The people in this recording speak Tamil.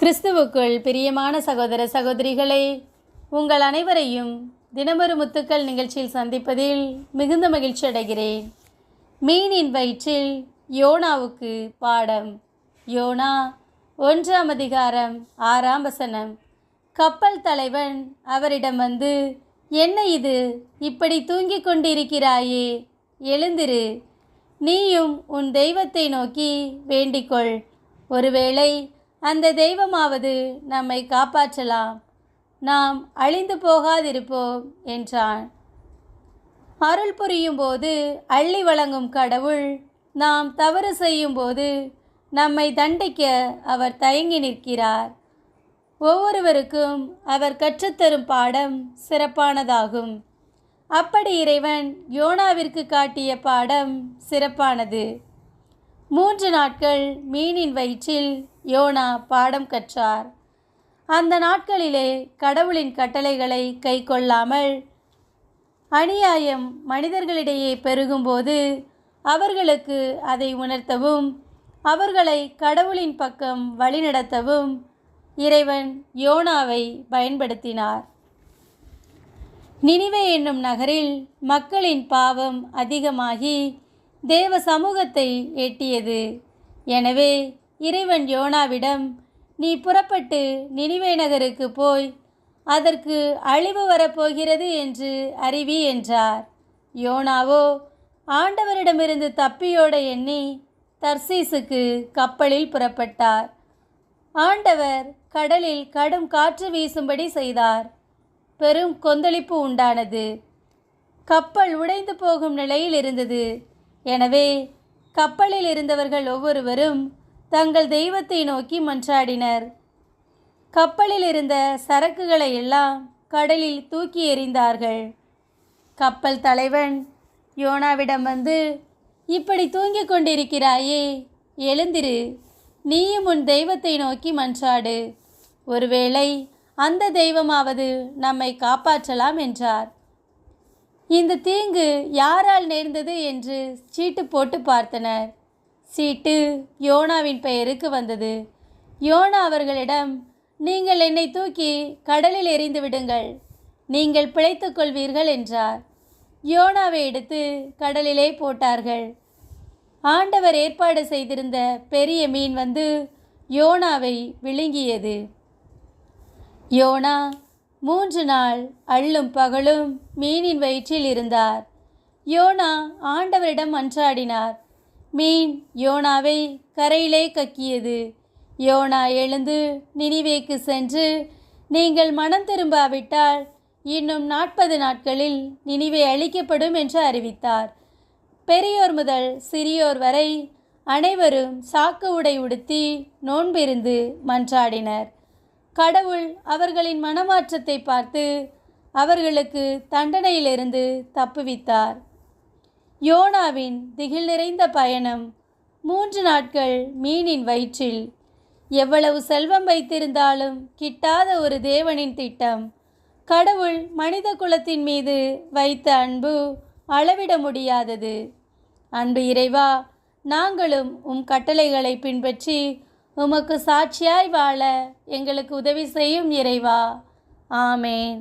கிறிஸ்துவுக்குள் பிரியமான சகோதர சகோதரிகளே உங்கள் அனைவரையும் தினமொரு முத்துக்கள் நிகழ்ச்சியில் சந்திப்பதில் மிகுந்த மகிழ்ச்சி அடைகிறேன். மீனின் வயிற்றில் யோனாவுக்கு பாடம். யோனா ஒன்றாம் அதிகாரம் ஆறாம் வசனம். கப்பல் தலைவன் அவரிடம் வந்து என்ன இது? இப்படி தூங்கிக் கொண்டிருக்கிறாயே. எழுந்திரு. நீயும் உன் தெய்வத்தை நோக்கி வேண்டிக்கொள். ஒருவேளை அந்த தெய்வமாவது நம்மை காப்பாற்றலாம். நாம் அழிந்து போகாதிருப்போம் என்றான். அருள் புரியும் போது அள்ளி வழங்கும் கடவுள் நாம் தவறு செய்யும்போது நம்மை தண்டிக்க அவர் தயங்கி நிற்கிறார். ஒவ்வொருவருக்கும் அவர் கற்றுத்தரும் பாடம் சிறப்பானதாகும். அப்படி இறைவன் யோனாவிற்கு காட்டிய பாடம் சிறப்பானது. மூன்று நாட்கள் மீனின் வயிற்றில் யோனா பாடம் கற்றார். அந்த நாட்களிலே கடவுளின் கட்டளைகளை கை கொள்ளாமல் அநியாயம் மனிதர்களிடையே பெருகும்போது அவர்களுக்கு அதை உணர்த்தவும் அவர்களை கடவுளின் பக்கம் வழிநடத்தவும் இறைவன் யோனாவை பயன்படுத்தினார். நினிவே என்னும் நகரில் மக்களின் பாவம் அதிகமாகி தேவ சமூகத்தை எட்டியது. எனவே இறைவன் யோனாவிடம் நீ புறப்பட்டு நினிவே நகருக்கு போய் அதற்கு அழிவு வரப்போகிறது என்று அறிவி என்றார். யோனாவோ ஆண்டவரிடமிருந்து தப்பியோட எண்ணி தர்சீசுக்கு கப்பலில் புறப்பட்டார். ஆண்டவர் கடலில் கடும் காற்று வீசும்படி செய்தார். பெரும் கொந்தளிப்பு உண்டானது. கப்பல் உடைந்து போகும் நிலையில் இருந்தது. எனவே கப்பலில் இருந்தவர்கள் ஒவ்வொருவரும் தங்கள் தெய்வத்தை நோக்கி மன்றாடினர். கப்பலில் இருந்த சரக்குகளை எல்லாம் கடலில் தூக்கி எறிந்தார்கள். கப்பல் தலைவன் யோனாவிடம் வந்து இப்படி தூங்கிக் கொண்டிருக்கிறாயே எழுந்திரு. நீயும் உன் தெய்வத்தை நோக்கி மன்றாடு. ஒருவேளை அந்த தெய்வமாவது நம்மை காப்பாற்றலாம் என்றார். இந்த தீங்கு யாரால் நேர்ந்தது? என்று சீட்டு போட்டு பார்த்தனர். சீட்டு யோனாவின் பெயருக்கு வந்தது. யோனா அவர்களிடம் நீங்கள் என்னை தூக்கி கடலில் எறிந்து விடுங்கள். நீங்கள் பிழைத்து கொள்வீர்கள் என்றார். யோனாவை எடுத்து கடலிலே போட்டார்கள். ஆண்டவர் ஏற்பாடு செய்திருந்த பெரிய மீன் வந்து யோனாவை விழுங்கியது. யோனா மூன்று நாள் அள்ளும் பகலும் மீனின் வயிற்றில் இருந்தார். யோனா ஆண்டவரிடம் மன்றாடினார். மீன் யோனாவை கரையிலே கக்கியது. யோனா எழுந்து நினிவேக்கு சென்று நீங்கள் மனம் திரும்பாவிட்டால் இன்னும் நாற்பது நாட்களில் நினிவே அளிக்கப்படும் என்று அறிவித்தார். பெரியோர் முதல் சிறியோர் வரை அனைவரும் சாக்கு உடை உடுத்தி நோன்பிருந்து மன்றாடினர். கடவுள் அவர்களின் மனமாற்றத்தை பார்த்து அவர்களுக்கு தண்டனையிலிருந்து தப்புவித்தார். யோனாவின் திகில் நிறைந்த பயணம் மூன்று நாட்கள் மீனின் வயிற்றில். எவ்வளவு செல்வம் வைத்திருந்தாலும் கிட்டாத ஒரு தேவனின் திட்டம். கடவுள் மனித குலத்தின் மீது வைத்த அன்பு அளவிட முடியாதது. அன்பு இறைவா நாங்களும் உம் கட்டளைகளை பின்பற்றி உமக்கு சாட்சியாய் வாழ எங்களுக்கு உதவி செய்யும் இறைவா. ஆமேன்.